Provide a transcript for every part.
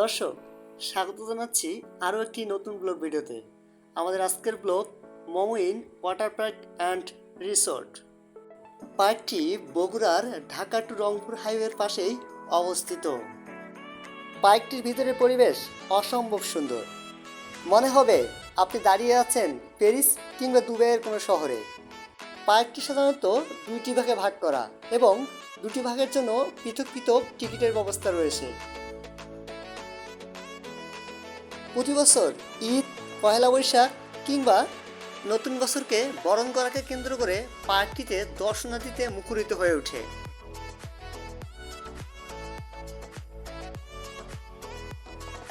দর্শক, স্বাগত জানাচ্ছি আরও একটি নতুন ব্লগ ভিডিওতে। আমাদের আজকের ব্লগ মমইন ওয়াটার পার্ক অ্যান্ড রিসোর্ট। পার্কটি বগুড়ার ঢাকা টু রংপুর হাইওয়ের পাশেই অবস্থিত। পার্কটির ভিতরের পরিবেশ অসম্ভব সুন্দর। মনে হবে আপনি দাঁড়িয়ে আছেন প্যারিস কিংবা দুবাইয়ের কোনো শহরে। পার্কটি সাধারণত দুইটি ভাগে ভাগ করা এবং দুটি ভাগের জন্য পৃথক পৃথক টিকিটের ব্যবস্থা রয়েছে। প্রতি বছর ঈদ, পয়লা বৈশাখ কিংবা নতুন বছরকে বরণ করাকে কেন্দ্র করে পার্কটিতে দর্শনার্থীতে মুখরিত হয়ে ওঠে।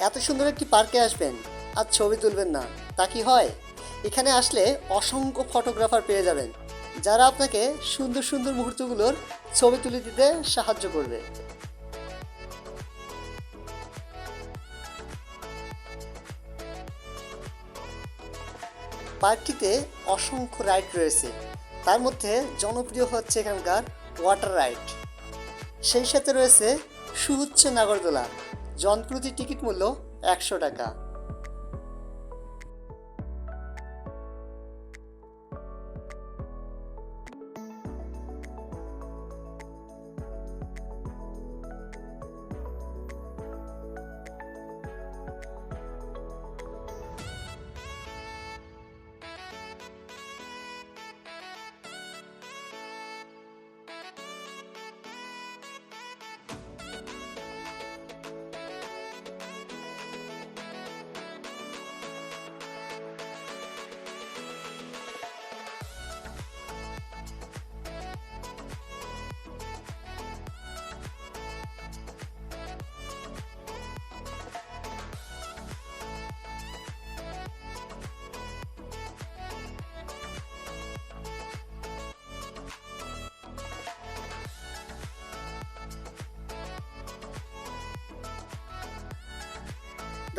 এত সুন্দর একটি পার্কে আসবেন, আর ছবি তুলবেন না। তা কি হয়? এখানে আসলে অসংখ্য ফটোগ্রাফার পেয়ে যাবেন, যারা আপনাকে সুন্দর সুন্দর মুহূর্তগুলোর ছবি তুলে দিতে সাহায্য করবে। পার্কটিতে অসংখ্য রাইড রয়েছে। তার মধ্যে জনপ্রিয় হচ্ছে এখানকার ওয়াটার রাইড। সেই সাথে রয়েছে সুউচ্চ নাগরদোলা। জনপ্রতি টিকিট মূল্য একশো টাকা।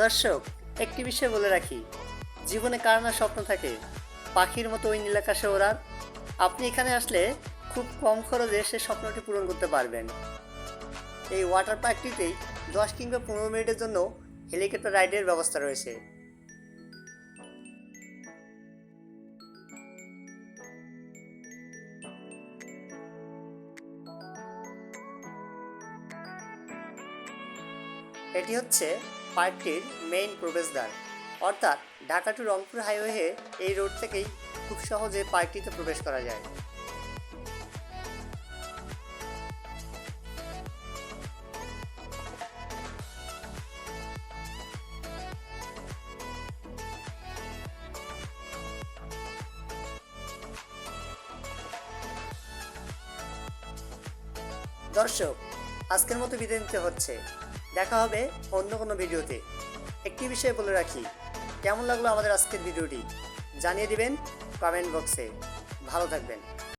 দর্শক, একটি বিষয় বলে রাখি, জীবনে কার না স্বপ্ন থাকে? পাখির মতো ওই নীলাকাশে ওড়ার। আপনি এখানে আসলে খুব কম খরচে সে স্বপ্নটি পূরণ করতে পারবেন। এই ওয়াটার পার্কটিতেই দশ কিংবা পনেরো মিনিটের জন্য হেলিকপ্টার রাইডের ব্যবস্থা রয়েছে। এটি হচ্ছে পার্কটির মেইন প্রবেশদ্বার। অর্থাৎ ঢাকা টু রংপুর হাইওয়ে এই রোড থেকেই খুব সহজে পার্কটিতে প্রবেশ করা যায়। দর্শক, আজকের মতো বিদায় নিতে হচ্ছে। দেখা হবে অন্য কোনো ভিডিওতে। একটি বিষয় বলে রাখি, কেমন লাগল আমাদের আজকের ভিডিওটি? জানিয়ে দিবেন কমেন্ট বক্সে ভালো থাকবেন।